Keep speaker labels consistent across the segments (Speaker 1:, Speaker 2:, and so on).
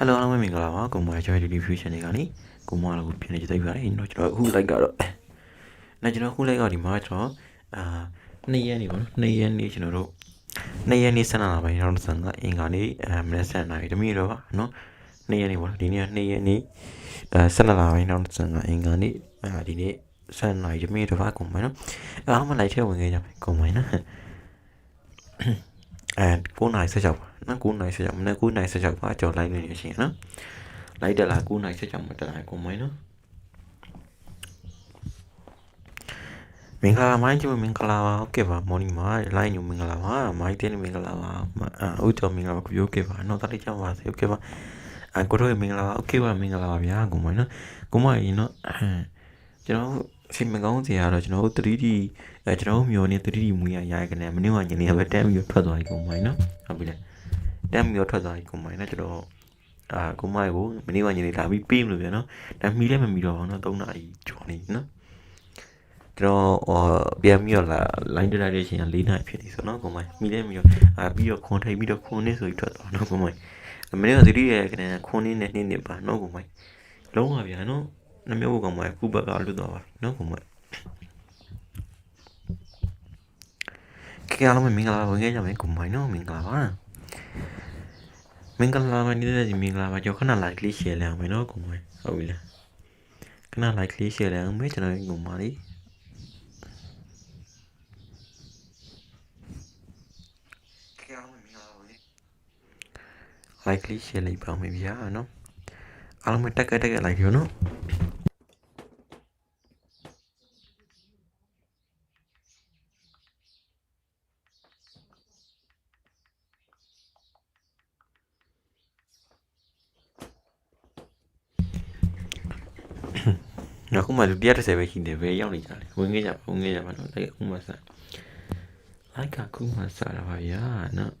Speaker 1: ဟယ်လိုအားလုံးပဲမင်္ဂလာပါကိုမွာကျော်ဒီဒီ fusion တွေကနေကိုမွာလည်းကိုပြန်နေကြသိပါတယ်တော့ကျွန်တော်အခုလိုက်ကတော့နော်ကျွန်တော်အခုလိုက်ကဒီမှာကျွန်တော်အာနှစ်ရက်နေပါနော်နှစ်ရက်နေကျွန်တော်တို့နှစ်ရက်နေဆက်လာတာပဲနောက်တစ်ဆန်ကအင်္ဂါနေ့အဲမနေ့ဆက်လာပြီတမီးတော့ပါနော်နှစ်ရက်နေပါနော်ဒီနေ့ကနှစ်ရက်နေအဲဆက်လာတာပဲနောက်တစ်ဆန်ကအင်္ဂါနေ့အာဒီနေ့ဆက်လာပြီတမီးတော့ပါကိုမွာနော်အားမလိုက်ထဲဝင်ခဲ့ကြမယ်ကိုမွာနော်အဲ9နို င်ဆက်ကြောက်ပါနော်9နိုင်ဆက်ကြောက်မနေ့9နိုင်ဆက်ကြောက်ပါကြော်လိုက်နေရရှင်နော်လိုက်တက်လာ9နိုင်ဆက်ကြောက်မတက်လာကိုမိုင်းနော်မင်္ဂလာမိုင်းကျမင်္ဂလာပါဟုတ်ကဲ့ပါမော်နီမာလိုင်းညမင်္ဂလာပါမိုင်းတင်းမင်္ဂလာပါအဥတော်မင်္ဂလာပါကိုဟုတ်ကဲ့ပါနော်တတိချမ်းပါစေဟုတ်ကဲ့ပါအကိုတို့မင်္ဂလာပါဟုတ်ကဲ့ပါမင်္ဂလာပါဗျာကိုမိုင်းနော်ကိုမိုင်းနော်ကျွန်တော် စီမကောင်းစီရတော့ကျွန်တော်တို့ 3D အဲကျွန်တော်မျိုးနေ 3D မူရရရကနေမနေ့ကညနေပဲတမ်းပြီးထွက်သွားပြီကိုမိုင်းနော်ဟုတ်ပြီလေတမ်းပြီးထွက်သွားပြီကိုမိုင်းနော်ကျွန်တော်အာကိုမိုင်းကိုမနေ့ကညနေလာပြီးပေးမလို့ပြန်နော်ဒါမီလည်းမမီတော့ဘူးနော်3နာရီကျော်နေနော်ကျွန်တော်ဟောပြန်ပြီးတော့လာ line တက်လိုက်တဲ့ချိန်က4နာရီဖြစ်နေဆိုနော်ကိုမိုင်းမီလည်းမီတော့အာပြီးတော့ခွန်ထိပ်ပြီးတော့ခွန်နေဆိုပြီးထွက်သွားနော်ကိုမိုင်းမနေ့က 3D ရရကနေခွန်နေနဲ့နေနေပါနော်ကိုမိုင်းလုံးပါဗျာနော် နှမျိုးကောင်မိုင်းခုဘက်ကလွတ်သွားပါနော်ကိုမိုင်းခေအားလုံးပဲမင်္ဂလာပါဝင်ခဲ့ကြမယ်ကိုမိုင်းနော်မင်္ဂလာပါမင်္ဂလာပါနေတဲ့ဒီမင်္ဂလာပါကြောခဏ like လေး share လိုက်အောင်မယ်နော်ကိုမိုင်းဟုတ်ပြီလားခဏ like လေး share လိုက်အောင်မယ်ကျွန်တော်ကိုမိုင်းလေးခေအားလုံးပဲမင်္ဂလာပါဝင် like လေး share လိုက်ပါမယ်ဗျာနော်အားလုံးပဲတက်ကတက်က like ပြောနော် နောက်ခု မှလူ130ပဲရှိနေပဲရောက်နေကြတယ်ဝင်ခဲ့ကြပုံခဲ့ကြပါတော့လိုက်ဥမဆန် like ကဥမဆန်ပါဗျာနော်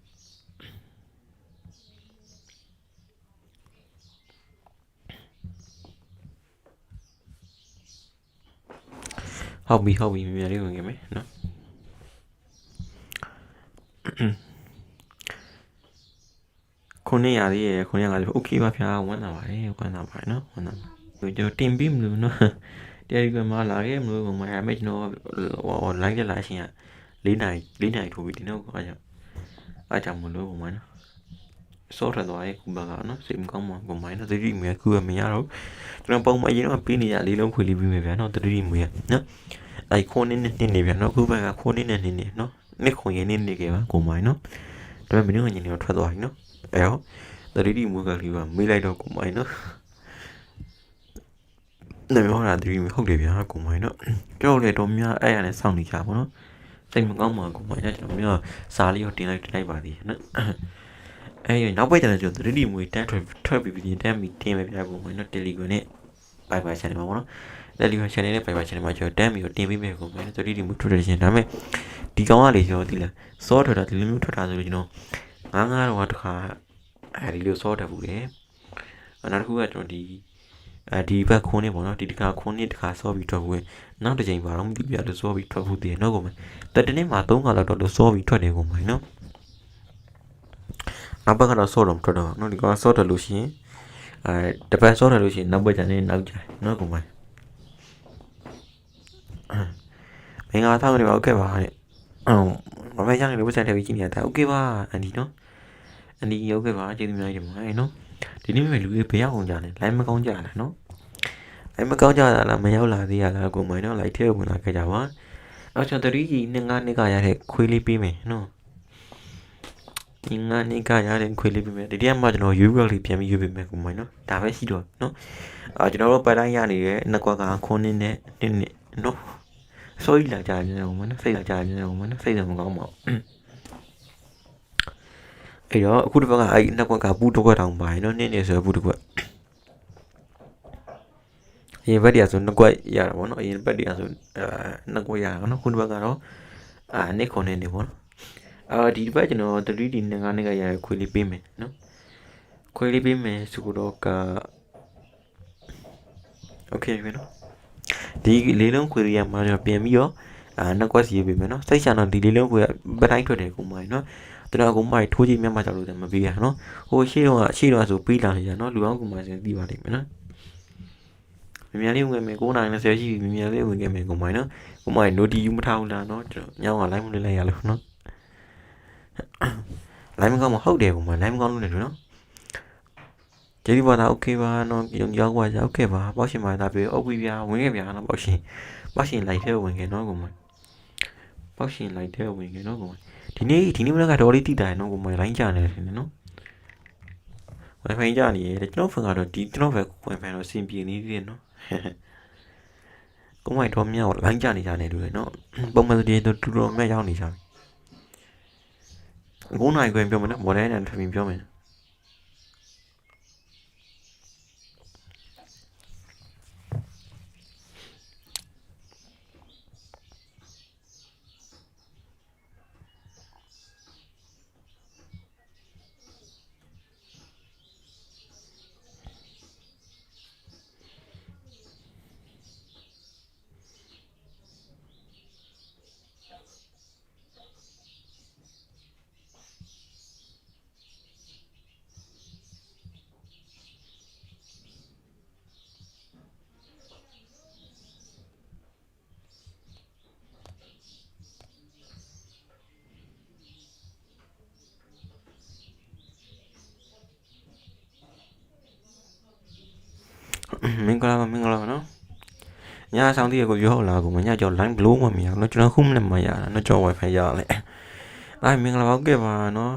Speaker 1: ဟုတ်ပြီဟုတ်ပြီမြန်မြန်လေးဝင်ခဲ့မယ်နော်900လေးရယ်950ပဲ okay ပါဗျာဝမ်းသာပါတယ်ဝမ်းသာပါတယ်နော်ဝမ်းသာပါတယ်ကျွန်တော်တင်ပြီးမလို့နော် တရားဒီကမှာလာခဲ့မလို့ကမှအမေကျွန်တော်ဟို line တက်လာရှင်က၄နိုင်၄နိုင်ထိုးပြီးဒီတော့အားကြောင့်အားကြောင့်မလို့ကမှနော်စောထသွားရဲ့ခုဘကနော်စိတ်မကောင်းမှကမှနော်သတိမရခုကမရတော့ကျွန်တော်ပုံမှန်အရင်တော့ပေးနေရလေးလုံးခွေလေးပြီးမယ်ဗျာနော်သတိမရနော်အဲ့ခွန်းနေနေနေဗျာနော်ခုဘကခွန်းနေနေနေနေနော်နှစ်ခွန်ရင်းနေနေခဲ့ပါကိုမိုင်းနော်ဒါပေမဲ့မင်းတို့ကညနေတော့ထွက်သွားပြီနော်အဲ့တော့သတိမူကလေးပါမေးလိုက်တော့ကိုမိုင်းနော် နေမောတာဒီဟုတ်တယ်ဗျာကိုမိုင်းတော့ကြောက်လေတော့များအဲ့ရနဲ့စောင့်နေကြပါတော့စိတ်မကောင်းပါကိုမိုင်းတော့ကျွန်တော်မျိုးစာလေးကိုတင်လိုက်တင်လိုက်ပါသေးနော်အဲ့ရနောက်ပိတ်တယ်ကျွန်တော် 3D မွေတန်းထွက်ထွက်ပြီးပြီးတန်းပြီးတင်မယ်ဗျာကိုမိုင်းတော့ Telegram နဲ့ Viber channel မှာပေါ့နော် Telegram channel နဲ့ Viber channel မှာကျွန်တော်တန်းပြီးတော့တင်ပေးမယ်ကိုမိုင်း 3D မွေထွက်တယ်ရှင်ဒါပေမဲ့ဒီကောင်ကလေကျွန်တော်ဒီလားစောထွက်တာဒီလိုမျိုးထွက်တာဆိုလို့ကျွန်တော်ငါးငါးတော့တခါအဲဒီလိုစောတက်ဘူးလေနောက်တစ်ခုကကျွန်တော်ဒီ အဲဒီဘက်ခွန်းနေပေါ့နော်ဒီတခါခွန်းနေတခါစောပြီးထွက်ဖို့နောက်တစ်ချိန်ပါတော့မသိပြလို့စောပြီးထွက်ဖို့တည်နော်ကောင်မတက်တနေ့မှာ၃ခါလောက်တော့လို့စောပြီးထွက်တယ်ကောင်မနော်နောက်ဘက်ကတော့စောတော့မထွက်တော့နော်ဒီကောင်စောတယ်လို့ရှိရင်အဲတပတ်စောတယ်လို့ရှိရင်နောက်ဘက်ကျန်နေနောက်ကျနော်ကောင်မမင်္ဂလာသားမတွေပါဟုတ်ကဲ့ပါတဲ့အော်မမေရနေလို့ပတ်စံထည့်ပြီးကြည့်နေတာโอเคပါအန်ဒီနော်အန်ဒီဟုတ်ကဲ့ပါကျေးဇူးများကြီးတင်ပါတယ်နော် ဒီနေ့မဲ့လူတွေဘယ်ရောက်အောင်ကြလဲလိုင်းမကောင်းကြလားနော် လိုင်းမကောင်းကြတာလားမရောက်လာသေးရလားကိုမိုင်းတော့လိုက်ထဲဝင်လာခဲ့ကြပါအော်ကျွန်တော်တရီကြီးနှစ်ငါးနှစ်ကရတဲ့ခွေးလေးပေးမယ်နော်ဒီငါးနှစ်ကရတဲ့ခွေးလေးပေးမယ်ဒီတည်းမှာကျွန်တော်ရွေးရက်လေးပြန်ပြီးရွေးပေးမယ်ကိုမိုင်းနော်ဒါပဲရှိတော့နော်အာကျွန်တော်တို့ပတ်တိုင်းရနေတဲ့နှစ်ကွက်ကခွန်းနေနဲ့နင်းနေနော်ဆိုးရလာကြပြန်အောင်မနော်စိတ်လာကြပြန်အောင်မနော်စိတ်တော့မကောင်းပါဘူးအဲ့တော့အခုတစ်ပတ်ကအဲ့နှစ်ကွက်ကပူးတစ်ကွက်တောင်ပါရင်နော်နင်းနေဆိုပူးတစ်ကွက်အ ရင်ဘက်တည်းဆိုနှစ်ကွက်ရတာပေါ့နော်အရင်ဘက်တည်းဆိုအာနှစ်ကွက်ရတာနော်ခုတစ်ပတ်ကတော့အာနှစ်ခွန်နေနေပေါ့နော်အာဒီတစ်ပတ်ကျွန်တော် 3D နဲ့ငါးနှစ်ကရရခွေးလေးပေးမယ်နော်ခွေးလေးပေးမယ်ဆိုတော့ကโอเคပြီနော်ဒီလေးလုံးခွေးရမှာကျွန်တော်ပြန်ပြီးတော့အာနှစ်ကွက်စီရေးပေးမယ်နော်စိတ်ချတော့ဒီလေးလုံးခွေးကပတိုင်းထွက်တယ်ကိုမိုင်းနော် ကျွန်တော်ကမိုက်ထိုးကြည့်မြတ်မှကြောက်လို့တယ်မပေးရနော်ဟိုရှေ့တော့ကရှေ့တော့ဆိုပေးလာနေကြနော်လူအောင်ကမိုက်စင်သိပါလိမ့်မယ်နော် မြင်မြန်လေးဝင်မယ်9နိုင်30ရှိပြီမြင်မြန်လေးဝင်ခဲ့မယ်ကိုမိုင်နော်ကိုမိုင် note ယူမထားဘူးလားနော်ကျွန်တော်ညောင်းက live မလေးလိုက်ရလို့နော် live မကောင်းမဟုတ်တယ်ကိုမိုင် live မကောင်းလို့လည်းနော်ကျေးဇူးပါတာ okay ပါနော်ညောင်းရောက်ပါကြ okay ပါပေါ့ရှင်ပါတာပြေအုပ်ပြီးပြဝင်ခဲ့ပြနော်ပေါ့ရှင်ပေါ့ရှင် live ထဲဝင်ခဲ့နော်ကိုမိုင်ပေါ့ရှင် live ထဲဝင်ခဲ့နော်ကိုမိုင်ဒီနေ့ဒီနေ့မနက်ကတော့လေးတိတိုင်နော်ကိုမိုင် line ကြနေတယ်နော် wifi ကြနေရတယ်ကျွန်တော်ဖန်ကတော့ဒီကျွန်တော်ဘက် wifi တော့အဆင်ပြေနေသေးတယ်နော် ကိုမိုင်တော်မြောက်လိုင်းကြနေကြတယ်လူတွေနော်ပုံမှန်တည်းတူတော်မြတ်ရောက်နေကြပြီအခုနိုင်ခွင့်ပြောမယ်နော်မော်ဒယ်နဲ့ထပ်ပြီးပြောမယ် မင်္ဂလာပါမင်္ဂလာပါနော်ညဆောင်တည်းကိုရောလာကိုမညကျော် line blow မမြင်အောင်နော်ကျွန်တော်ခုမှလည်းမရတာနော်ကျွန်တော် wifi ရလေအားမင်္ဂလာပါကဲပါနော်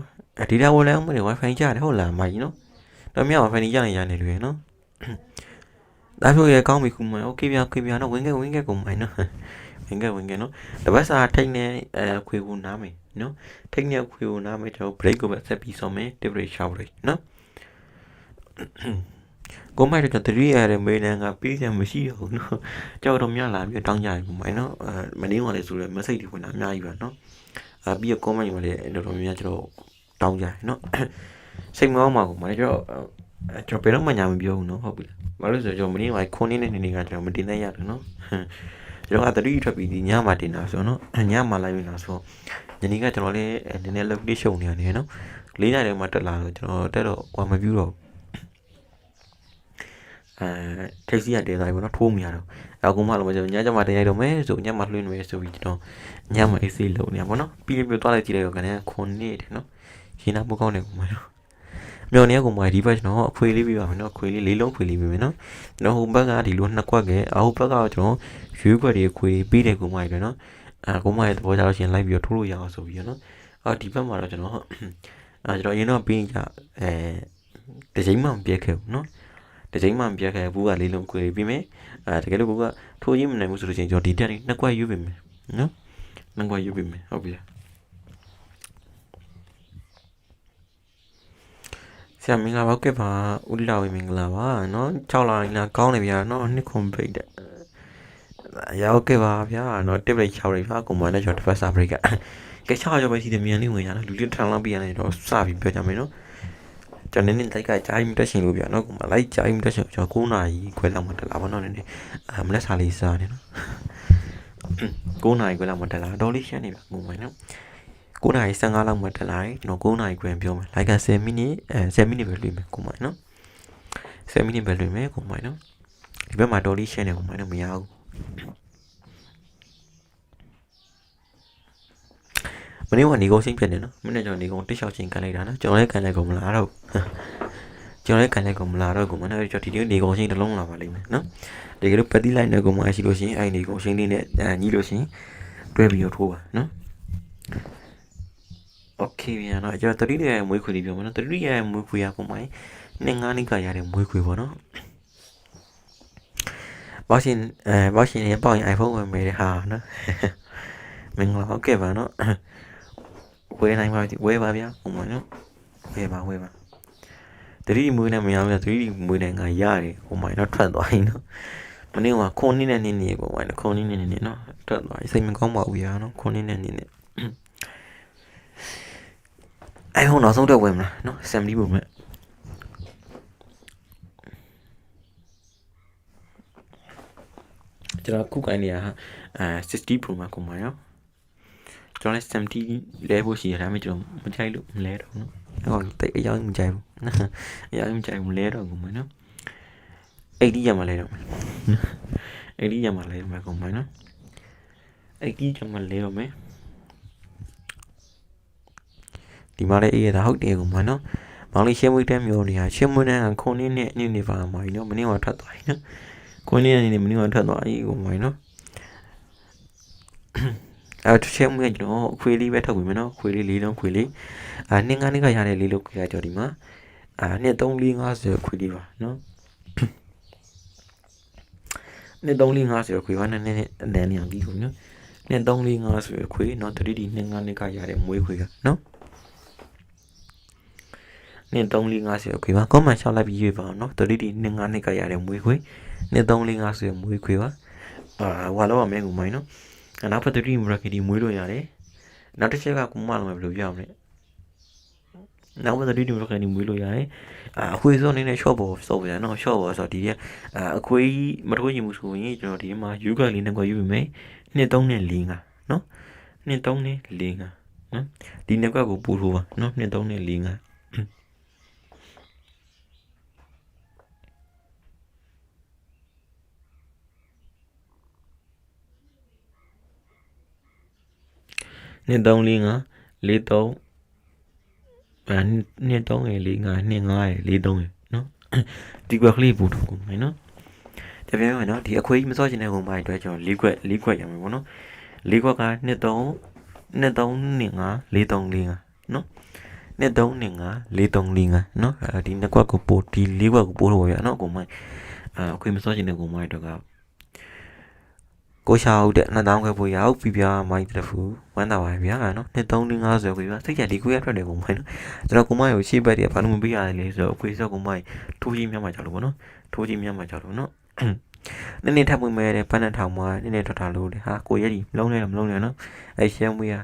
Speaker 1: ဒီတာဝင်လဲမလို့ wifi ကြတယ်ဟုတ်လားမကြီးနော်တော်မြောက် wifi ကြနေရနေတယ်နော်ဒါမျိုးရကောင်းပြီခုမှ okay ပြ okay ပြနော်ဝင်ခဲ့ဝင်ခဲ့ကုန်မိုင်းနော်ဝင်ခဲ့ဝင်ခဲ့နော်တပတ်စာထိတ်နေအဲခွေကိုနားမယ်နော်ထိတ်နေခွေကိုနားမယ်ကျွန်တော် break ကိုပဲဆက်ပြီးဆုံးမယ် temperature နော် ကိုမိုက်တော့တတိယရမေးနေကပြီးစံမရှိဘူးနော်ကြောက်တော့မြလာပြီးတောင်းကြတယ်ကိုမိုက်နော်အဲမနေကလည်းဆိုရမစိတ်တွေဝင်တာအများကြီးပါနော်အဲပြီးတော့ကိုမိုက်ကလည်းတော်တော်များများကျွန်တော်တောင်းကြတယ်နော်စိတ်မကောင်းပါဘူးမိုက်တော့ကျွန်တော်ဘယ်တော့မှညာမပြောဘူးနော်ဟုတ်ပြီလားဘာလို့ဆိုကျွန်တော်မနေကခွန်းနေနေနေကကျွန်တော်မတင်နိုင်ရတယ်နော်ကျွန်တော်ကတတိထွက်ပြီးဒီညမှာတင်တာဆိုနော်ညမှာလိုက်ပြီလားဆိုညနေကကျွန်တော်လည်းနည်းနည်းလောက်လေးရှုံနေရတယ်နော်လေးနိုင်တယ်မှတက်လာတော့ကျွန်တော်တက်တော့ဟောမပြူတော့ အဲထိတ်စီရတင်တိုင်းပေါ့နော်ထိုးမရတော့အခုမှလည်းမကျွန်တော်ညကျမှတင်ရိုက်တော့မယ်ဆိုညမှလွှင့်မယ်ဆိုပြီးကျွန်တော်ညမှ AC လုံနေပါဘောနော်ပြီးပြီးသွားလိုက်ကြည့်လိုက်တော့ကနေခွန်နေတယ်နော်ရှင်းနာမကောင်းတယ်ကွာနော်မြော်နေကမှဒီဘက်ကျွန်တော်အခွေလေးပြပါမယ်နော်အခွေလေးလေးလုံးခွေလေးပြမယ်နော်ကျွန်တော်ဟိုဘက်ကဒီလိုနှစ်ကွက်ကဲအဟိုဘက်ကတော့ကျွန်တော်ရွေးခွက်တွေခွေပြီးတယ်ကွာမိုက်တယ်နော်အဲကွာမိုက်တဲ့ဘောကြတော့ရှင်လိုက်ပြီးတော့ထိုးလို့ရအောင်ဆိုပြီးတော့နော်အော်ဒီဘက်မှာတော့ကျွန်တော်အဲကျွန်တော်ရင်းတော့ပြီးကြအဲတချိန်မှမပြက်ခဲ့ဘူးနော် တချိန်မှမပြတ်ခဲ့ဘူးကလေးလုံးခွေပြီးမယ်အဲတကယ်လို့ကိုကထိုးချင်းမနိုင်ဘူးဆိုလို့ချင်းကျွန်တော်ဒီတက်လေးနှစ်ကွက်ယူပြီးမယ်နော်နှစ်ကွက်ယူပြီးမယ်ဟုတ်ပြီလားဆရာမင်္ဂလာပါကဲပါဦးလာဝေမင်္ဂလာပါနော်6လာရင်လာကောင်းတယ်ဗျာနော်နှစ်ခွန်ပိတ်တဲ့ရောက်ခဲ့ပါဗျာနော်တစ်ပိတ်6ရိဗျာကွန်မန်နဲ့ကျွန်တော်တစ်ဖက်စာဘရိတ်ကကဲ6ရောက်ပဲရှိတယ်မြန်လေးဝင်ရနော်လူလေးထန်လောက်ပြရနေတော့စပြီးပြောကြမယ်နော် ကျွန်တော်နည်းနည်းလိုက်ကကြားရင်တက်ရှင်လို့ဗျာနော်ကိုမလိုက်ကြားရင်တက်ရှင်ကျွန်တော်9နာရီခွဲလောက်မှတက်လာပါတော့နည်းနည်းအမလက်စာလေးစားနေနော်9နာရီခွဲလောက်မှတက်လာတော့လေးရှင်းနေဗျာကိုမနော်9နာရီ15လောက်မှတက်လာတယ်ကျွန်တော်9နာရီခွဲပြောမယ်လိုက်က10မိနစ်အဲ10မိနစ်ပဲလွှင့်မယ်ကိုမနော်10မိနစ်ပဲလွှင့်မယ်ကိုမနော်ဒီဘက်မှာတော်လေးရှင်းနေကိုမနော်မရဘူးမ နေ့ကနေကုန်ရှင်းပြတယ်နော်မနေ့ကျွန်တော်နေကုန်တစ်လျှောက်ချင်းကန်လိုက်တာနော်ကျွန်တော်လည်းကန်လိုက်ကုန်မလားတော့ကျွန်တော်လည်းကန်လိုက်ကုန်မလားတော့ကိုမနေ့ကျွန်တော်ဒီနေ့နေကုန်ရှင်းတစ်လုံးလာပါလိမ့်မယ်နော်တကယ်လို့ပက်တီလိုက်နေကုန်မှရှိလို့ရှိရင်အဲ့နေကုန်ရှင်းလေးနဲ့ညီလို့ရှိရင်တွဲပြီးတော့ထိုးပါနော်โอเคပြန်တော့ကျွန်တော်တတိယမွေးခွေလေးပြောမယ်နော်တတိယမွေးခွေရပုံမှန်နဲ့ငါးနှစ်ကရတဲ့မွေးခွေပေါ့နော်ဘောရှင်အဲဘောရှင်ရပေါ့ရင် iPhone ဝင်မယ်ဟာနော်မင်္ဂလာဟုတ်ကဲ့ပါနော် ဝယ်နိုင်ပါပြီဝယ်ပါဗျာဟိုမှာနော်ဝယ်ပါဝယ်ပါတတိမွေးနဲ့မရဘူးတတိမွေးနဲ့ငါရတယ်ဟိုမှာတော့ထွက်သွားရင်နော်မနေ့ကခွန်နည်းနဲ့နင်းနေပုံမှာခွန်နည်းနဲ့နင်းနေနော်ထွက်သွားစိတ်မကောင်းပါဘူးဗျာနော်ခွန်နည်းနဲ့နင်းနေအဲဟိုနောက်ဆုံးတော့ဝယ်မလားနော် assembly ပုံမဲ့ကျွန်တော်ခုကိုင်းနေရအဲ60 Pro မှာကိုမှာရော ကျွန်တော်လည်း SMT လဲဖို့ရှိရဒါပေမဲ့ကျွန်တော်မကြိုက်လို့မလဲတော့နော်အဲ့ကောင်တိတ်အရောက်မကြိုက်ဘူးနော်အရောက်မကြိုက်ဘူးမလဲတော့ကုန်မယ်နော်80ရမှာလဲတော့မယ်80ရမှာလဲမှာကုန်မယ်နော်80ရမှာလဲတော့မယ်ဒီမှာလည်းအေးရတာဟုတ်တယ်ကုန်မယ်နော်မောင်လေးရှင်းမွေးတဲ့မျိုးနေဟာရှင်းမွေးတဲ့ခုနှစ်နဲ့အနည်းနေပါမှာနော်မင်းကထွက်သွားပြီနော်ခုနှစ်နဲ့မင်းကထွက်သွားပြီကုန်မယ်နော်အဲတ စ်ချက်မှကျွန်တော်ခွေးလေးပဲထုတ်ပြီမယ်နော်ခွေးလေးလေးလုံးခွေးလေးအာနှစ်ငါးနှစ်ကရတဲ့လေးလုံးခွေးကကြော်ဒီမှာအာနှစ်3 4 50ခွေးလေးပါနော်နှစ်3 4 50ခွေးပါနဲ့နဲ့အတန်းနေအောင်ပြီးကုန်နော်နှစ်3 4 50ခွေးနော် 3D နှစ်ငါးနှစ်ကရတဲ့မွေးခွေးကနော်နှစ်3 4 50ခွေးပါကောမန်ရှောက်လိုက်ပြီးရွေးပါအောင်နော် 3D နှစ်ငါးနှစ်ကရတဲ့မွေးခွေးနှစ်3 4 50မွေးခွေးပါအာဟွာလောက်ရမယ်ကူမိုင်းနော် နောက်ဖက်3 bracket မွေးလို့ရတယ်နောက်တစ်ချက်ကကုမလုံးပဲဘယ်လိုပြအောင်လဲနောက်ဖက်3 bracket မွေးလို့ရတယ်အာအခွေစောအနေနဲ့ short ပေါ်စော်ပြရနော် short ပေါ်ဆိုတော့ဒီကအအခွေမထိုးရင်ဘူးဆိုရင်ကျွန်တော်ဒီမှာ u ကလေးနဲ့ကိုယူပြီမယ်2 3နဲ့4 5နော်2 3နဲ့4 5နော်ဒီနှစ်ကွက်ကိုပူထိုးပါနော်2 3နဲ့4 5နှစ်3 4 5 4 3အဲနှစ်3ရယ်4 5နှစ်5ရယ်4 3ရယ်နော်ဒီကွက်ကလေးပူထုတ်ကုန်မယ်နော်တပြည့်မယ်နော်ဒီအခွေးကြီးမစောချင်တဲ့ကုန်ပိုင်းအတွက်ကျွန်တော်၄ခွက်၄ခွက်ရမယ်ပေါ့နော်၄ခွက်ကနှစ်3နှစ်3နှစ်5 4 3 4 5နော်နှစ်3နှစ်5 4 3 4 5နော်အဲဒီနှစ်ခွက်ကိုပို့ဒီ၄ခွက်ကိုပို့လို့ရနော်ကုန်ပိုင်းအာအခွေးမစောချင်တဲ့ကုန်ပိုင်းအတွက် ကကိုရှာဟုတ်တဲ့2000ခွဲပို့ရအောင်ပြပြမိုင်းတဖူဝမ်းသာပါဗျာနော်နှစ်350ခွေပါစိတ်ကြဒီခွေရထွက်တယ်ကုန်မိုင်းနော်ကျွန်တော်ကုန်မိုင်းကိုရှေ့ဘက်တည်းဘာလို့မပေးရလဲလဲဆိုတော့အခွေစောကုန်မိုင်းထိုးကြီးမြတ်မှာကြောက်လို့ပေါ့နော်ထိုးကြီးမြတ်မှာကြောက်လို့နော်နည်းနည်းထပ်ပွင့်မဲတဲ့ပန်းနဲ့ထောင်မှာနည်းနည်းထွက်တာလို့လေဟာကိုရက်ကြီးမလုံးလဲမလုံးလဲနော်အဲရှမ်းမွေးက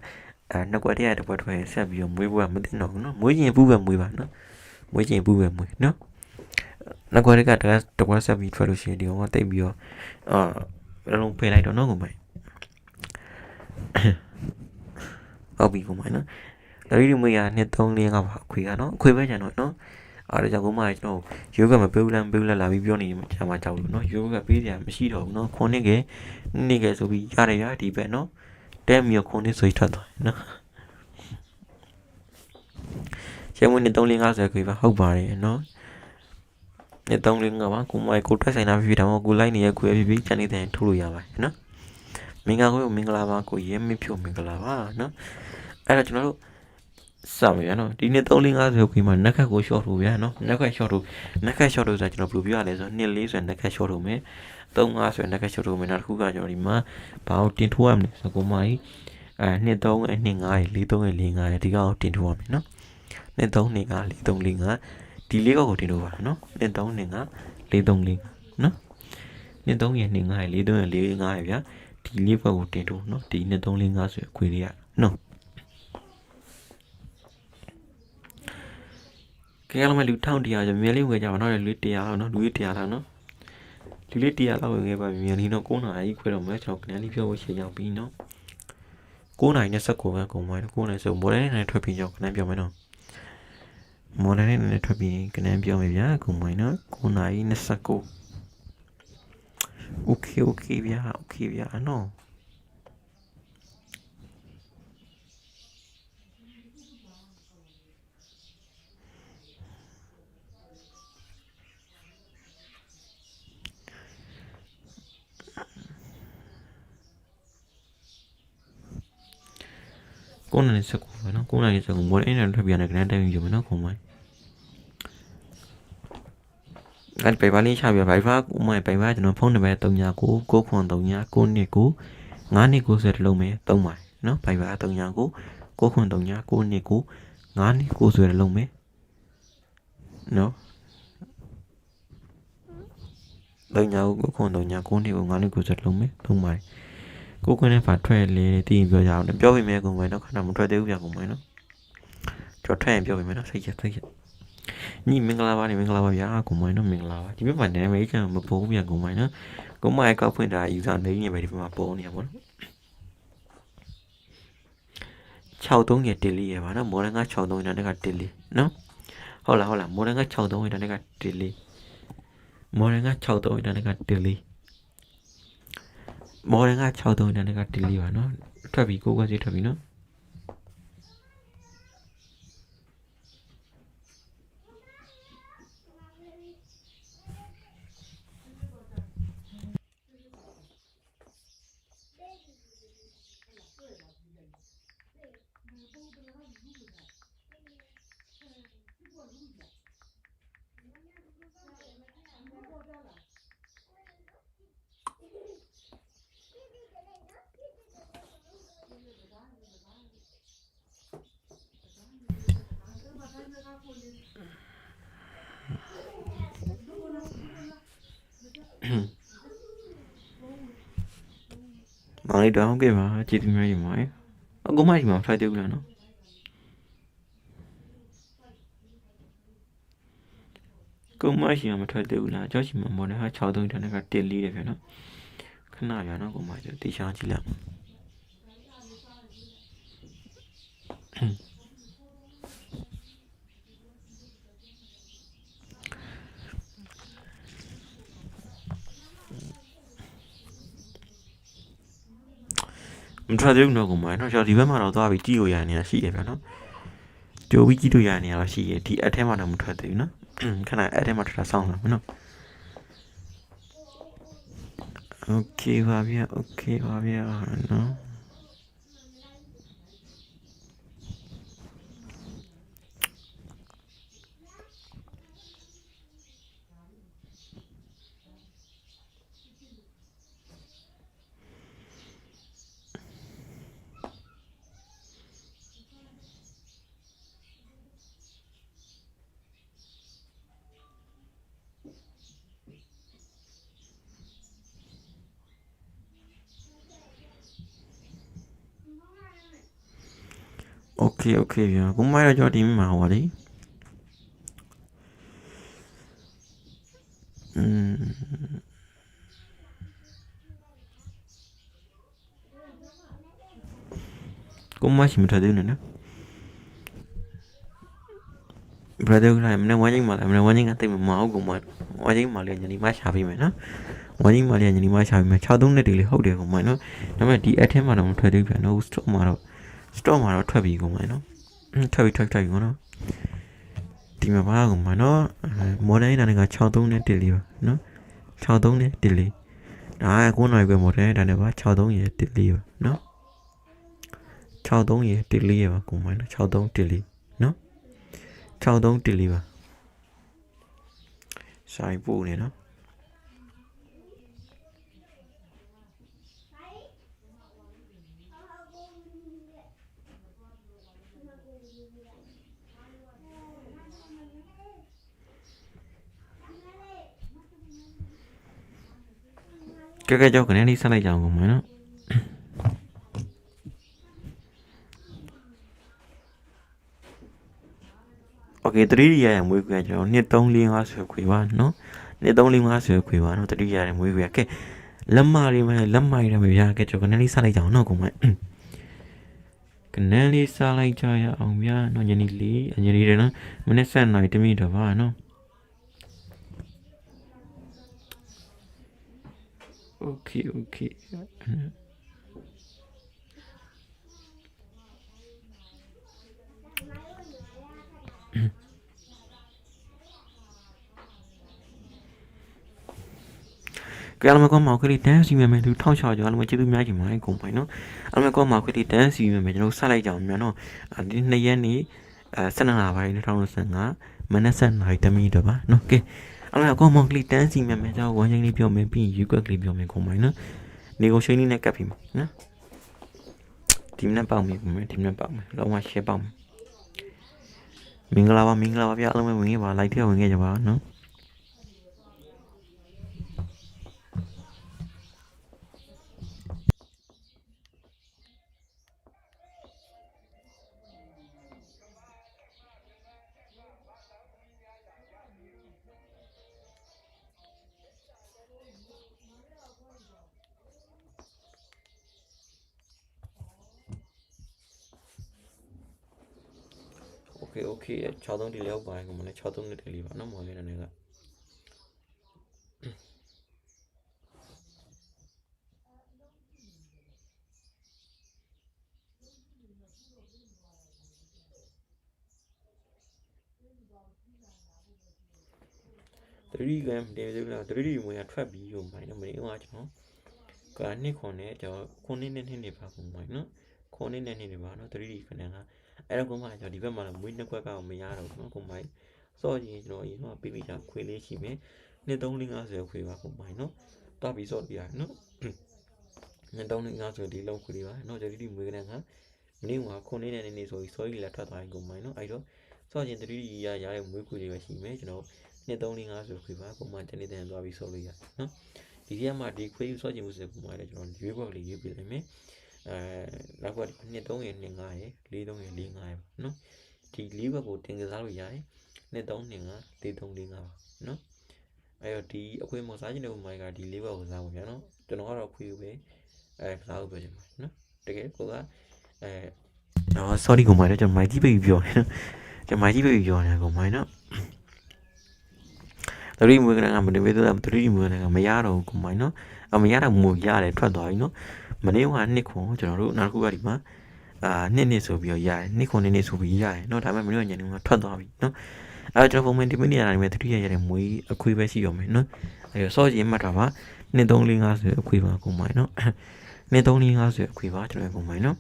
Speaker 1: အဲနှစ်ကွက်တည်းတစ်ကွက်ထွက်ဆက်ပြီးတော့မွေးဖို့ကမသိတော့ဘူးနော်မွေးရင်ပူးပဲမွေးပါနော်မွေးရင်ပူးပဲမွေးနော်နှစ်ကွက်တည်းကတစ်ကွက်ဆက်ပြီးထွက်လို့ရှိရင်ဒီကောင်ကတိတ်ပြီးတော့အာ အလုံးဖေးလိုက်တော့နော်ကိုမိုင်းဟုတ်ပြီကိုမိုင်းနော်ဒါရီမွေရနှစ်3 4ကပါအခွေကနော်အခွေပဲကျန်တော့နော်အားဒါကြောင့်ကိုမိုင်းကျွန်တော်ရိုးကမပေးဘူးလားမပေးဘူးလားလာပြီးပြောနေချာမှာကြောက်လို့နော်ရိုးကပေးကြမရှိတော့ဘူးနော်ခွန်နစ်ကနေကဆိုပြီးရတယ်ရဒီပဲနော်တဲမီခွန်နစ်ဆိုထွက်သွားနော်ရှင်းမွေးနှစ်3 4 50ခွေပါဟုတ်ပါတယ်နော် နှစ်3 4 5ပါကိုမိုင်ကိုထွက်ဆိုင်တာဖြစ်ဖြစ်ဒါမှမဟုတ်ကိုလိုက်နေရခွေဖြစ်ဖြစ်ချန်နေတဲ့ထိုးလို့ရပါတယ်နော်မင်္ဂလာကိုမင်္ဂလာပါကိုရဲမဖြိုမင်္ဂလာပါနော်အဲ့တော့ကျွန်တော်တို့စမယ်ဗျာနော်ဒီနေ့350ခွေမှာနက်ခတ်ကို short ထုတ်ဗျာနော်နက်ခတ် short ထုတ်နက်ခတ် short ထုတ်ဆိုကျွန်တော်ဘယ်လိုပြောရလဲဆိုတော့2 4ဆိုနက်ခတ် short ထုတ်မယ်35ဆိုနက်ခတ် short ထုတ်မယ်နောက်တစ်ခုကကျွန်တော်ဒီမှာဘာကိုတင်ထိုးရမလဲဆိုကိုမိုင်အဲ2 3အဲ2 5 4 3 4 5ဒီကောင်တင်ထိုးရမယ်နော်2 3 2 5 4 3 4 5 ဒီလေးကောက်ကိုတင်လို့ပါနော်နှစ်3နှစ်5 4 3 4နော်နှစ်3ရနှစ်5ရ4 3ရ4 5ရဗျာဒီလေးကောက်ကိုတင်လို့နော်ဒီနှစ်3 4 5ဆိုအခွေလေးရနော်ကဲရမလူထောင်းတရားကြမြဲလေးဝင်ကြပါနော်လူတရားလောက်နော်လူတရားလောက်နော်လူလေးတရားလောက်ဝင်ခဲ့ပါမြဲလေးနော်9နာရီခွဲတော့မယ်ကျွန်တော်ကနေပြောဖို့ရှေ့ရောက်ပြီနော်9နာရီနဲ့19ပဲကုန်ပါတယ်9နာရီဆိုမော်ဒယ်နဲ့ထွက်ပြီးကြောင်းခဏပြောမယ်နော် မော်ဒယ်နဲ့လည်းထွက်ပြီးကနန်းပြောမယ်ဗျာခုမိုင်းနော်9နာရီ29 Okay okay ဗျာ okay ဗျာနော် 9နာရီ19ပဲနော်9နာရီ19မော်ဒယ်နဲ့ထွက်ပြီးရတယ်ကနန်းတိုင်းပြောမယ်နော်ခုမိုင်းအဲ့ပဲပါလေးချပြဘိုင်ဖာကိုမိုင်ပိုင်ဖာကျွန်တော်ဖုန်းနံပါတ်39 9ခွန်39 9နှစ်9 9နှစ်9ဆိုတဲ့လုံးမယ်3ပါနော်ဘိုင်ဖာ39 9ခွန်39 9နှစ်9 9နှစ်9ဆိုတဲ့လုံးမယ်နော်လုံးညာကိုခွန်တော့ညာ9နှစ်ကို9နှစ်9ဆိုတဲ့လုံးမယ် 3ပါကိုခွန်းနဲ့ဖာထွက်လေတည်ပြောကြအောင်ပြောပြမယ်ကုန်မယ်နော်ခဏမထွက်သေးဘူးပြကုန်မယ်နော်ကျွန်တော်ထွက်ရင်ပြောပြမယ်နော်စိတ်ချက်စိတ်ချက်ညီမင်္ဂလာပါနေမင်္ဂလာပါဗျာကိုမိုင်းနော်မင်္ဂလာပါဒီဘက်မှာနာမည်ကျန်မပေါ်ဘူးဗျာကိုမိုင်းနော်ကိုမိုင်းကောက်ဖွင့်တာ user name နဲ့ပဲဒီဘက်မှာပေါ်နေရပါတော့63ရ1လေးရပါနော်မော်ဒန်က63ဒါနဲ့က1လေးနော်ဟုတ်လားဟုတ်လားမော်ဒန်က63ဒါနဲ့က1လေးမော်ဒန်က63ဒါနဲ့က1လေး မော်ဒန်က63ဒါနဲ့က1လေးပါနော်ထွက်ပြီကိုကစီထွက်ပြီနော် မောင်လေးတောင်းခဲ့ပါကြည်သူများရင်ပါအကူမရှိမှာဖိုက်သေးဘူးလားနော်ကိုမရှိမှာမထွက်သေးဘူးလားကြောက်ရှိမှာမော်ဒန်က63တန်းက1လေးတယ်ဗျနော်ခဏရနော်ကိုမရှိတေချာကြည့်လိုက် မထွက်သေးဘူးတော့ကိုမိုင်းနော်ကျွန်တော်ဒီဘက်မှာတော့သွားပြီးကြည့်လို့ရနေရရှိတယ်ဗျာနော်ကြိုပြီးကြည့်လို့ရနေရတော့ရှိရဒီအက်ထဲမှာတော့မထွက်သေးဘူးနော်ခဏအက်ထဲမှာထွက်တာစောင့်လာမယ်နော် Okay, va bien, okay, va bien, ¿no? โอเคโอเคဗျာကိုမိုင်းတော့ကျွန်တော်ဒီမှာဟောပါလေอืมကိုမရှိမထွက်သေးဘူးနော် brother ကလည်းမနေ့ဝမ်းချင်းမှာလည်းမနေ့ဝမ်းချင်းကတိတ်မမအောင်ကိုမဝမ်းချင်းမှာလည်းညနေမှရှာပေးမယ်နော်ဝမ်းချင်းမှာလည်းညနေမှရှာပေးမယ်63နှစ်တည်းလေးဟုတ်တယ်ကိုမနော်ဒါပေမဲ့ဒီ app ထဲမှာတော့မထွက်သေးဘူးဗျာနော် stock မှာတော့ stock မှာတော့ထွက်ပြီကိုမနော်ထွက်ပြီထွက်ထွက်ပြီကောနော်ဒီမှာပါကိုမနော်မော်ဒယ်နာက63နဲ့1လေးပါနော်63နဲ့1လေးဒါကကိုနိုင်ကွယ်မော်ဒယ်ဒါနဲ့ပါ63ရ1လေးပါနော်63ရ1လေးရပါကိုမနော်63 1လေးနော်63 1လေးပါဆိုင်ပို့နေနော် ကဲကဲကြောက်ကနေလေးဆက်လိုက်ကြအောင်ကောင်မနော်โอเค3ရီရရဲ့မွေးခွေကျွန်တော်2345ဆွဲခွေပါနော်2345ဆွဲခွေပါနော်3ရီရရဲ့မွေးခွေကဲလက်မလေးမလက်မရမယ်ဗျာကဲကျွန်တော်ကနေလေးဆက်လိုက်ကြအောင်နော်ကောင်မကနေလေးဆက်လိုက်ကြရအောင်ဗျာနော်ညနေလေးညနေတယ်နော်မနေ့ဆက်နိုင်တမိတော့ပါနော် Okay, okay. ကဲအလမကောမောက်ကလေးတန်းစီမယ်မယ်သူထောက်ချော်ကြအလမကျေးဇူးများကြီးပါတယ်ကုန်ပိုင်နော်အလမကောမောက်ကလေးတန်းစီမယ်မယ်ကျွန်တော်ဆက်လိုက်ကြအောင်မြန်နော်ဒီနှစ်ရက်နေ့အဲ12လပိုင်း2025မနက်7:00နာရီတမီတော့ပါနော်ကဲ အလမကောမောက်ကလေးတန်းစီမယ်မယ်ကျွန်တော်ဝမ်းချင်းလေးပြောမယ်ပြီးယူကွက်ကလေးပြောမယ်ကုန်ပိုင်နော်နေကိုရှိန်းလေးနဲ့ကပ်ပြီးမယ်နော်ဒီမနေ့ပေါက်မယ်ကုန်မယ်ဒီမနေ့ပေါက်မယ်လုံးဝ share ပေါက်မယ်မင်္ဂလာပါမင်္ဂလာပါဗျာအားလုံးပဲဝင်ခဲ့ပါ like ထဲဝင်ခဲ့ကြပါနော် okay okay 63ဒီလောက်ပါတယ်ကောင်မလေး63နှစ်တည်းလေးပါနော်မောင်လေးနည်းနည်းက3 gram တင်သေးလား3ဝင်ရထွက်ပြီးရုံပိုင်းနော်မင်းကကျွန်တော်ကနှစ်ခွန်နဲ့ကျွန်တော်ခွန်နှစ်နှစ်နှစ်နေပါပုံပိုင်းနော်ခွန်နှစ်နှစ်နှစ်နေပါနော် 3D ခဏက အဲ့တော့ကောင်မကျွန်တော်ဒီဘက်မှာမွေးနှစ်ခွက်ကမရတော့ဘူးနော်ကောင်မစော့ရင်ကျွန်တော်အရင်ကပြပြချခွေလေးရှိမယ်နှစ်3 50ခွေပါကောင်မနော်တော့ပြီးစော့ပြရနော်နှစ်3 50ဒီလုံးခွေလေးပါနော်ကျွန်တော်ဒီမွေးကနကမင်းကခွန်နှစ်နဲ့နေနေဆိုပြီးစောကြီးလက်ထွက်သွားရင်ကောင်မနော်အဲ့တော့စော့ရင် 3D ရရတဲ့မွေးခွေလေးပဲရှိမယ်ကျွန်တော်နှစ်3 50ဆိုခွေပါကောင်မတနေ့တန်သွားပြီးစော့လို့ရနော်ဒီရက်မှာဒီခွေးစော့ချင်မှုစကူမှာလည်းကျွန်တော်ရွေးခွက်လေးရွေးပြလိုက်မယ် အဲနောက်ကနှစ်3ရ2 5ရ4 3ရ4 5ရပါနော်ဒီလေးဘက်ကိုတင်ကစားလို့ရတယ်နှစ်3 2 5 4 3 4 5ပါနော်အဲ့တော့ဒီအခွေမစားချင်တဲ့ဥမိုင်းကဒီလေးဘက်ကိုစားဖို့ဗျာနော်ကျွန်တော်ကတော့ခွေးပဲအဲကစားဖို့ပြောချင်ပါနော်တကယ်ကိုကအဲအော် sorry ကိုမိုင်းတော့ကျွန်တော်မိုက်ကြီးပဲပြောတယ်ကျွန်တော်မိုက်ကြီးပဲပြောတယ်ကိုမိုင်းနော်သတိမွေးကနကမနေမေးတော့သတိမွေးကနကမရတော့ဘူးကိုမိုင်းနော်အမရတော့မူရတယ်ထွက်သွားပြီနော် မနေ့ကနှစ်ခွန်ကျွန်တော်တို့နောက်တစ်ခုကဒီမှာအာနှစ်နှစ်ဆိုပြီးတော့ရတယ်နှစ်ခွန်နှစ်နှစ်ဆိုပြီးရတယ်เนาะဒါပေမဲ့မနေ့ကညနေကထွက်သွားပြီเนาะအဲကျွန်တော်ပုံမှန်ဒီမိနစ်ရတယ်မဲ့သတိရရတဲ့မွေးအခွေးပဲရှိရောမယ်เนาะအဲစော့ရင်မှတ်တာပါနှစ်3 4 5ဆိုအခွေးပါကိုမိုင်းเนาะနှစ်3 4 5ဆိုအခွေးပါကျွန်တော်ကိုမိုင်းเนาะ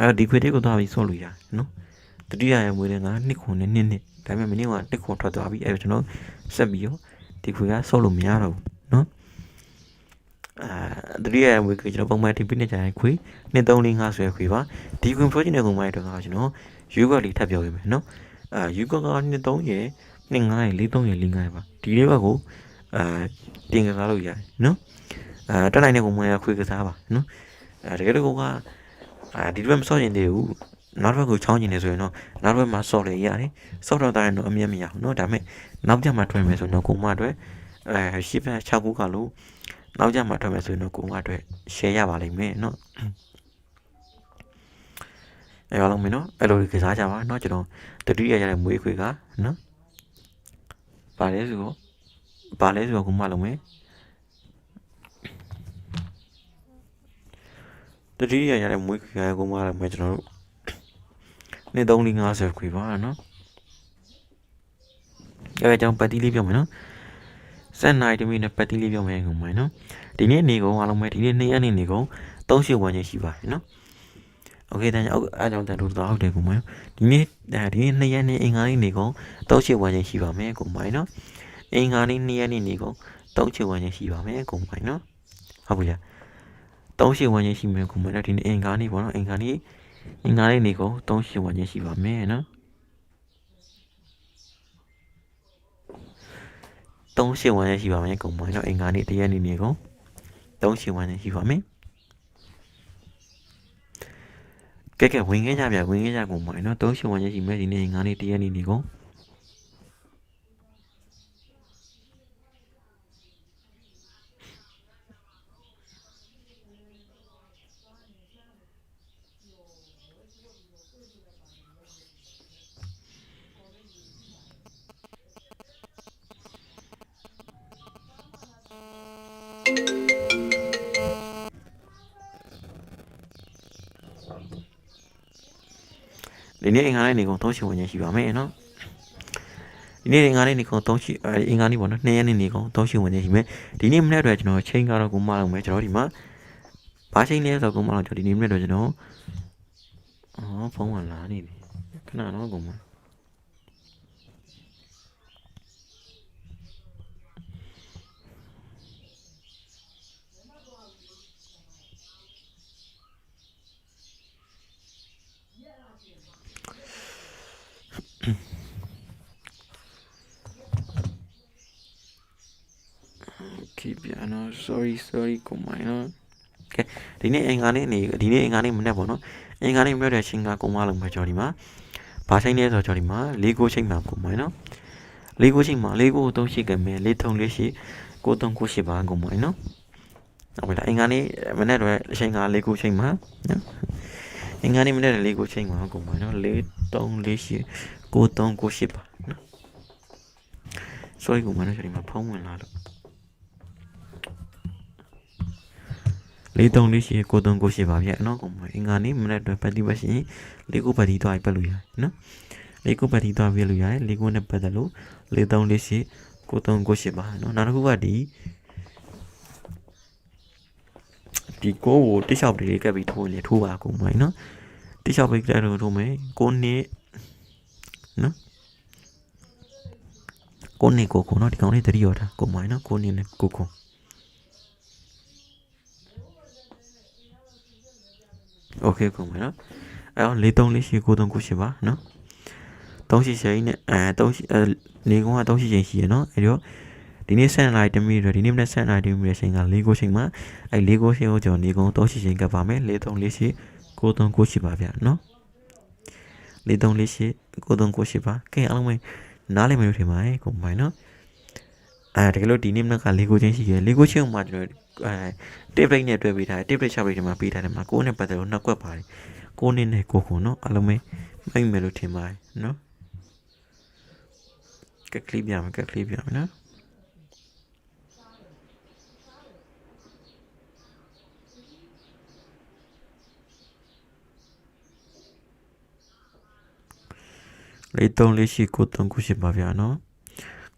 Speaker 1: အဲဒီခွေးတွေကိုသွားပြီးစော့လို့ရတယ်เนาะတတိယရမွေးတဲ့ကနှစ်ခွန်နဲ့နှစ်နှစ်ဒါပေမဲ့မနေ့ကနှစ်ခွန်ထွက်သွားပြီအဲကျွန်တော်ဆက်ပြီးတော့ဒီခွေးကစော့လို့မရတော့ဘူးเนาะ အာတတိယဝေခွေကျွန်တော်ပုံမှန်တင်ပြနေကြတဲ့ခွေ2345ဆိုရခွေပါဒီခွင် project နဲ့ကုန်မိုင်းတော့ကကျွန်တော်ယူကလေးထပ်ပြောပေးမယ်နော်အာယူကက23ရယ်25ရယ်43ရယ်45ရယ်ပါဒီလေးဘက်ကိုအာတင်ကစားလို့ရတယ်နော်အာတက်နိုင်တဲ့ကုန်မိုင်းကခွေကစားပါနော်အာတကယ်တော့ကအာဒီဘက်မစော့ရင်သေးဘူးနောက်တစ်ဘက်ကိုချောင်းကျင်နေဆိုရင်တော့နောက်တစ်ဘက်မှာစော့လေရတယ်စော့တော့တိုင်းတော့အမြတ်မရဘူးเนาะဒါပေမဲ့နောက်ကြမှာထွင်မယ်ဆိုတော့ကိုမအတွက်အဲရှစ်ဘက်6ခုကလို့ နောက်ကြမှာထွက်မယ်ဆိုရင်တော့ကိုကအတွက် share ရပါလိမ့်မယ်เนาะအဲအားလုံးမင်းတို့အဲ့လိုကစားကြပါเนาะကျွန်တော်တတိယရတဲ့မွေးခွေကเนาะပါလဲဆိုတော့ပါလဲဆိုတော့ကိုမလုံးမယ်တတိယရတဲ့မွေးခွေကကိုမလုံးမယ်ကျွန်တော်တို့နေ့3 50ခွေပါเนาะအဲ့ဒါကြောင့်ပတ်တီးလေးပြောမယ်နော် 7နိုင်တမီနဲ့ပတ်တိလေးပြောမယ်ကုန်မယ်နော်ဒီနေ့နေကုန်အားလုံးပဲဒီနေ့နေ့ရက်နေ့နေကုန်3800ချင်းရှိပါတယ်နော်โอเคတန်အောက်အားကြောင့်တန်တို့တော့ဟုတ်တယ်ကုန်မယ်ဒီနေ့ဒီနေ့နေ့ရက်နေ့အင်္ဂါနေ့နေကုန်3800ချင်းရှိပါမယ်ကုန်မယ်နော်အင်္ဂါနေ့နေ့ရက်နေ့နေကုန်3800ချင်းရှိပါမယ်ကုန်မယ်နော်ဟုတ်ပြီလား3800ချင်းရှိမယ်ကုန်မယ်နော်ဒီနေ့အင်္ဂါနေ့ပေါ့နော်အင်္ဂါနေ့အင်္ဂါနေ့နေကုန်3800ချင်းရှိပါမယ်နော် 3ရှင်ဝမ်းရရှိပါမယ်ကုန်ပါတော့အင်္ဂါနေ့တရက်နေ့နေကုန်3ရှင်ဝမ်းရရှိပါမယ်ကဲကဲဝင်ခဲ့ကြဗျဝင်ခဲ့ကြကုန်ပါနော်3ရှင်ဝမ်းရရှိမယ်ဒီနေ့အင်္ဂါနေ့တရက်နေ့နေကုန် ဒီနေ့အင်္ဂါနေ့နေကုန်3ရှင်ဝန်းကျင်ရှိပါမယ်နော်ဒီနေ့အင်္ဂါနေ့နေကုန်3ရှင်အင်္ဂါနေ့ပေါ့နော်2ရက်နေ့နေကုန်3ရှင်ဝန်းကျင်ရှိမယ်ဒီနေ့မနေ့တော့ကျွန်တော်ချိန်ကတော့ကိုမအောင်မယ်ကျွန်တော်ဒီမှာဘာချိန်လဲဆိုတော့ကိုမအောင်ကျွန်တော်ဒီနေ့မနေ့တော့ကျွန်တော်အော်ဖုန်းကလာနေပြီခဏတော့ကိုမโอ sorry sorry ကိုမိုင်းနော်ကဲဒီနေ့အင်္ဂါနေ့နေဒီနေ့အင်္ဂါနေ့မနေ့ပေါ့နော်အင်္ဂါနေ့မနေ့တဲ့ချိန်ကကိုမလုံးပဲကြော်ဒီမှာဘာချိန်လဲဆိုတော့ကြော်ဒီမှာ၄ကိုချိန်မှာကိုမိုင်းနော်၄ကိုချိန်မှာ၄ကိုသုံးရှိကမယ်၄ထုံလေးရှိကိုသုံးကိုရှိပါကိုမိုင်းနော်ဟုတ်ပြီလားအင်္ဂါနေ့မနေ့တော့အချိန်က၄ကိုချိန်မှာနော်အင်္ဂါနေ့မနေ့တဲ့၄ကိုချိန်မှာကိုမိုင်းနော်၄၃၄ရှိ9398ပါနော် sorry ကိုမနော်ကျွန်တော်ဒီမှာဖုံးဝင်လာလို့ လေးတုံးလေးရှိကိုတုံးကိုရှိပါဗျာနော်ကိုမအင်္ဂါနေ့မနေ့တော့ပတ်တိပါရှင်လေးကိုပတ်တိသွားပြီးပတ်လို့ရတယ်နော်လေးကိုပတ်တိသွားပြီးလို့ရတယ်လေးကိုနဲ့ပတ်သက်လို့လေးတုံးလေးရှိကိုတုံးကိုရှိပါနော်နောက်တစ်ခုကဒီဒီကိုကိုတိရှောက်လေးကပ်ပြီးထိုးလေထိုးပါကိုမနော်တိရှောက်ပြီးကြတော့ထိုးမယ်ကိုနှစ်နော်ကိုနေကိုကိုနော်ဒီကောင်လေးတတိရောတာကိုမိုင်းနော်ကိုနေနဲ့ကိုကို โอเคကိုမိုင်းနော်အဲတော့၄3လေးရှိကို3ကိုရှိပါနော်3ရှိရှိနဲ့အဲ3ရှိအဲနေကောင်က3ရှိချင်းရှိရနော်အဲဒီတော့ဒီနေ့ဆက်လိုက်တမီရဒီနေ့မနေ့ဆက်လိုက်တမီရချိန်က၄ကိုချိန်မှာအဲ၄ကိုချိန်ကိုကျွန်တော်နေကောင်3ရှိချင်းကပ်ပါမယ်၄3လေးရှိကို3ကိုရှိပါဗျာနော်၄3လေးရှိကို3ကိုရှိပါကဲအားလုံးပဲ နားလည်မလို့ထင်ပါတယ်ကိုမိုင်းနော် အဲတကယ်လို့ဒီနေ့မနက်ကလေးကိုချင်းရှိရလေးကိုချင်းမှာကျွန်တော်အဲ tip rate နဲ့တွဲပေးထားတယ် tip rate ချပေးတယ်မှာပေးထားတယ်မှာကိုနဲ့ပတ်သက်လို့နှစ်ကွက်ပါတယ်ကိုနဲ့နဲ့ကိုခုနော်အလုံးမဲမိတ်မယ်လို့ထင်ပါတယ်နော်ကကလစ်ပြမယ်ကကလစ်ပြမယ်နော်လေးသုံးလေးရှိကိုသုံးခုရှိပါဗျာနော်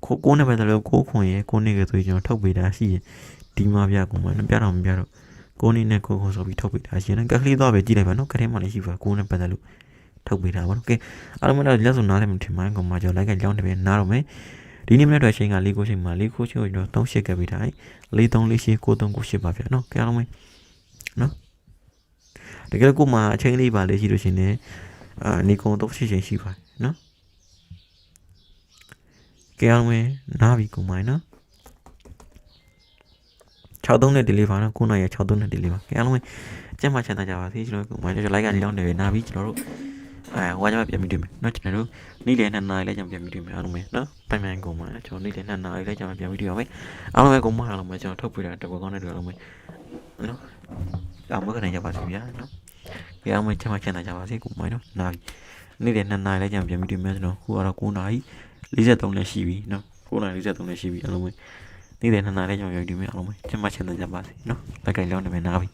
Speaker 1: ကိုကိုနဲ့ပဲတလို့ကိုခွန်ရဲ့ကိုနေကဆိုကျွန်တော်ထုတ်ပေးတာရှိရင်ဒီမှာဗျာကိုမပြတော့မပြတော့ကိုနေနဲ့ကိုခွန်ဆိုပြီးထုတ်ပေးတာရှိရင်ကကလေးတော့ပဲကြည့်လိုက်ပါနော်ကထဲမှာလည်းရှိပါကိုနဲ့ပတ်သက်လို့ထုတ်ပေးတာပါနော်ကဲအားလုံးတော့လက်စုံနားလည်းမထင်မှန်းကိုမကျွန်တော်လိုက်ကကြောင်းတပင်းနားတော့မယ်ဒီနေ့မနေ့တော့ချိန်ကလေးကိုချိန်မှာလေးကိုချိန်ကိုကျွန်တော်38ကပ်ပေးတာလေး3လေးရှိကို3ကိုရှိပါဗျာနော်ကဲအားလုံးပဲနော်တကယ်ကိုမှအချိန်လေးပါလေးရှိလို့ရှင်ねအာနေကုံတော့ရှိချင်းရှိပါတယ်နော် ကဲအောင်မယ်နားပြီကိုမိုင်းနော်63နဲ့ delay ပါနော်9နိုင်ရ63နဲ့ delay ပါကဲအောင်မယ်ကျက်မှချန်တာကြပါစေကျွန်တော်ကိုမိုင်းကျွန်တော် like ကနေလောက်နေပြီနားပြီကျွန်တော်တို့အဲဟိုကကြမှာပြန်ပြီးတွေ့မယ်နော်ကျွန်တော်တို့နေ့လယ်2နာရီလည်းကျွန်တော်ပြန်ပြီးတွေ့မယ်အားလုံးပဲနော်ပိုင်ပိုင်ကိုမိုင်းကျွန်တော်နေ့လယ်2နာရီလည်းကျွန်တော်ပြန်ပြီးတွေ့ရမယ်အားလုံးပဲကိုမိုင်းအားလုံးပဲကျွန်တော်ထုတ်ပြတာတကွကောင်းတဲ့တွေအားလုံးပဲနော်အောင်မကနေကြပါစေဗျာနော်ကဲအောင်မယ်ကျက်မှချန်တာကြပါစေကိုမိုင်းနော်နားပြီနေ့လယ်2နာရီလည်းကျွန်တော်ပြန်ပြီးတွေ့မယ်ကျွန်တော်ဟိုကတော့9နာရီ 43လည်းရှိပြီနော်9နာရီ43လည်းရှိပြီအားလုံးပဲနေ့လယ်2နာရီလည်းကျွန်တော်ရောက်ဒီမယ်အားလုံးပဲကျမချင်တဲ့ကြပါစေနော်လက်ကင်လောင်းနေမယ်နားပြီ